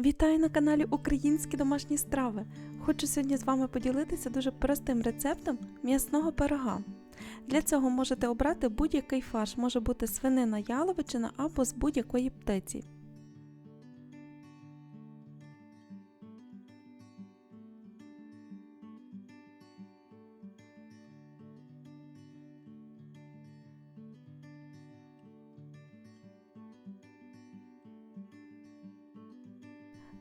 Вітаю на каналі Українські домашні страви. Хочу сьогодні з вами поділитися дуже простим рецептом м'ясного пирога. Для цього можете обрати будь-який фарш, може бути свинина, яловичина або з будь-якої птиці.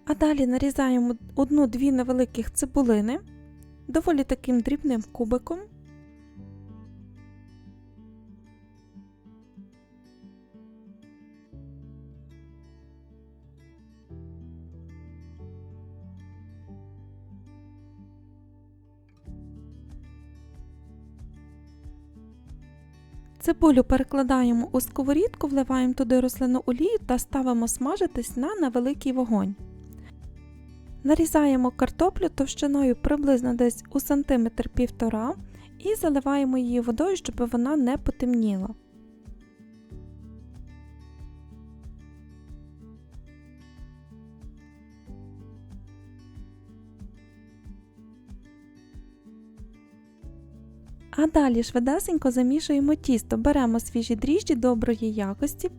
А далі нарізаємо одну-дві невеликих цибулини доволі таким дрібним кубиком. Цибулю перекладаємо у сковорідку, вливаємо туди рослинну олію та ставимо смажитись на невеликий вогонь. Нарізаємо картоплю товщиною приблизно десь у сантиметр півтора і заливаємо її водою, щоб вона не потемніла. А далі швидесенько замішуємо тісто. Беремо свіжі дріжджі доброї якості,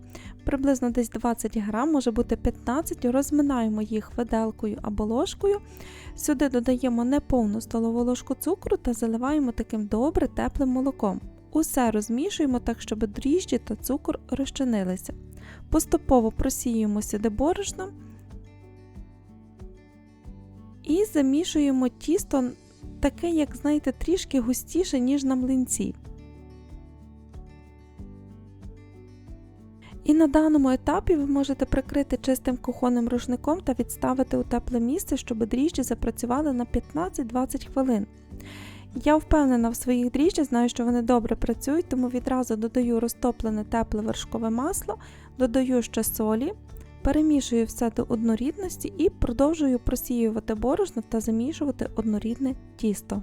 приблизно десь 20 грам, може бути 15, розминаємо їх виделкою або ложкою. Сюди додаємо неповну столову ложку цукру та заливаємо таким добре теплим молоком. Усе розмішуємо так, щоб дріжджі та цукор розчинилися. Поступово просіюємо сюди борошно і замішуємо тісто таке, як знаєте, трішки густіше, ніж на млинці. І на даному етапі ви можете прикрити чистим кухонним рушником та відставити у тепле місце, щоб дріжджі запрацювали на 15-20 хвилин. Я впевнена в своїх дріжджах, знаю, що вони добре працюють, тому відразу додаю розтоплене тепле вершкове масло, додаю ще солі, перемішую все до однорідності і продовжую просіювати борошно та замішувати однорідне тісто.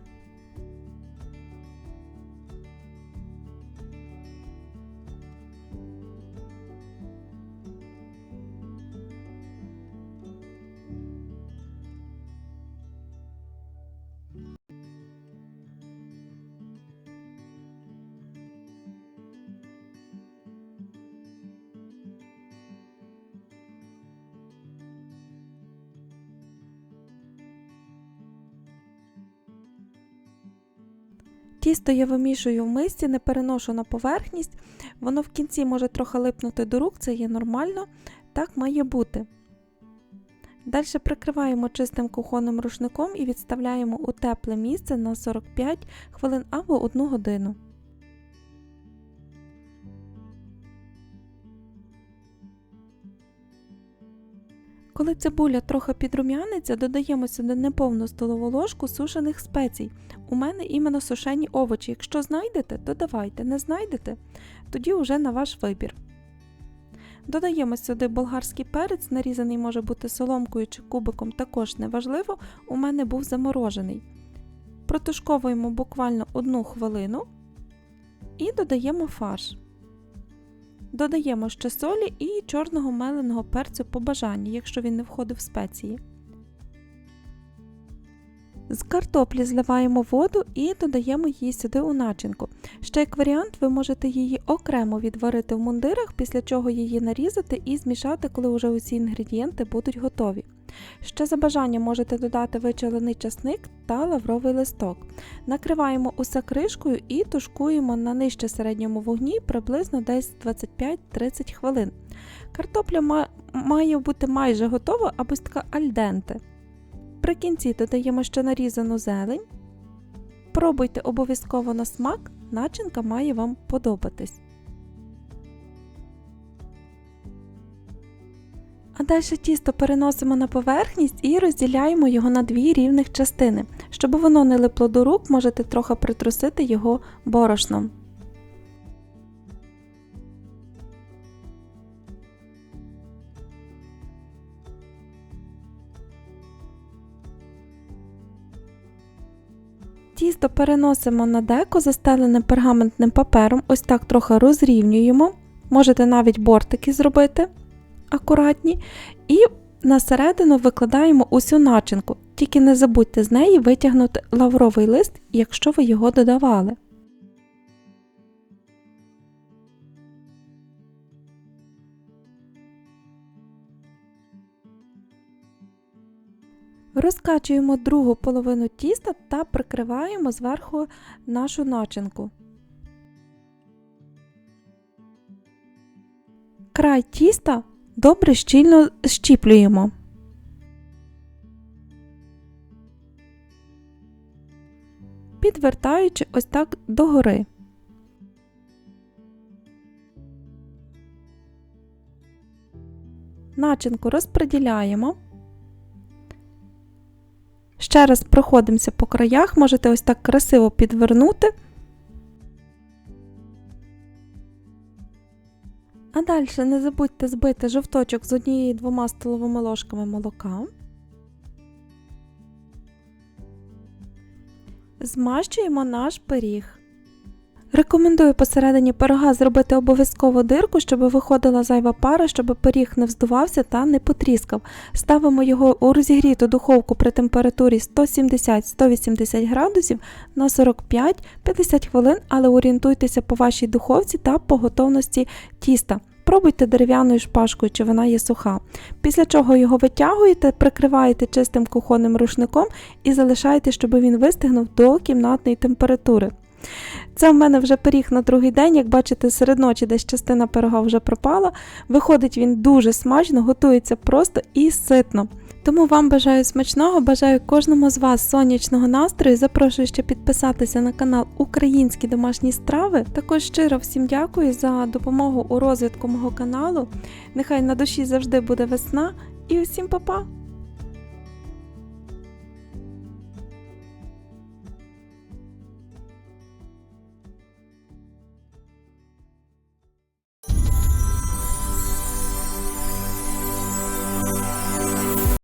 Тісто я вимішую в мисці, не переношу на поверхність, воно в кінці може трохи липнути до рук, це є нормально, так має бути. Далі прикриваємо чистим кухонним рушником і відставляємо у тепле місце на 45 хвилин або 1 годину. Коли цибуля трохи підрум'яниться, додаємо сюди неповну столову ложку сушених спецій. У мене іменно сушені овочі. Якщо знайдете, додавайте, не знайдете, тоді вже на ваш вибір. Додаємо сюди болгарський перець, нарізаний може бути соломкою чи кубиком, також неважливо, у мене був заморожений. Протушковуємо буквально одну хвилину і додаємо фарш. Додаємо ще солі і чорного меленого перцю по бажанню, якщо він не входив в спеції. З картоплі зливаємо воду і додаємо її сюди у начинку. Ще як варіант, ви можете її окремо відварити в мундирах, після чого її нарізати і змішати, коли вже усі інгредієнти будуть готові. Ще за бажанням можете додати вичавлений часник та лавровий листок. Накриваємо усе кришкою і тушкуємо на нижче середньому вогні приблизно десь 25-30 хвилин. Картопля має бути майже готова або така альденте. При кінці додаємо ще нарізану зелень. Пробуйте обов'язково на смак, начинка має вам подобатись. А далі тісто переносимо на поверхність і розділяємо його на дві рівних частини. Щоб воно не липло до рук, можете трохи притрусити його борошном. Тісто переносимо на деко, застелене пергаментним папером, ось так трохи розрівнюємо. Можете навіть бортики зробити акуратні. І На середину викладаємо усю начинку, тільки не забудьте з неї витягнути лавровий лист, якщо ви його додавали. Розкачуємо другу половину тіста та прикриваємо зверху нашу начинку. Край тіста добре щільно щіплюємо. Підвертаючи ось так догори. Начинку розподіляємо. Ще раз проходимося по краях, можете ось так красиво підвернути. А далі не забудьте збити жовточок з однією двома столовими ложками молока. Змащуємо наш пиріг. Рекомендую посередині пирога зробити обов'язково дирку, щоб виходила зайва пара, щоб пиріг не вздувався та не потріскав. Ставимо його у розігріту духовку при температурі 170-180 градусів на 45-50 хвилин, але орієнтуйтеся по вашій духовці та по готовності тіста. Пробуйте дерев'яною шпажкою, чи вона є суха. Після чого його витягуєте, прикриваєте чистим кухонним рушником і залишаєте, щоб він вистигнув до кімнатної температури. Це в мене вже пиріг на другий день, як бачите, серед ночі десь частина пирога вже пропала. Виходить він дуже смачно, готується просто і ситно. Тому вам бажаю смачного, бажаю кожному з вас сонячного настрою. Запрошую ще підписатися на канал Українські домашні страви. Також щиро всім дякую за допомогу у розвитку мого каналу. Нехай на душі завжди буде весна і усім па-па!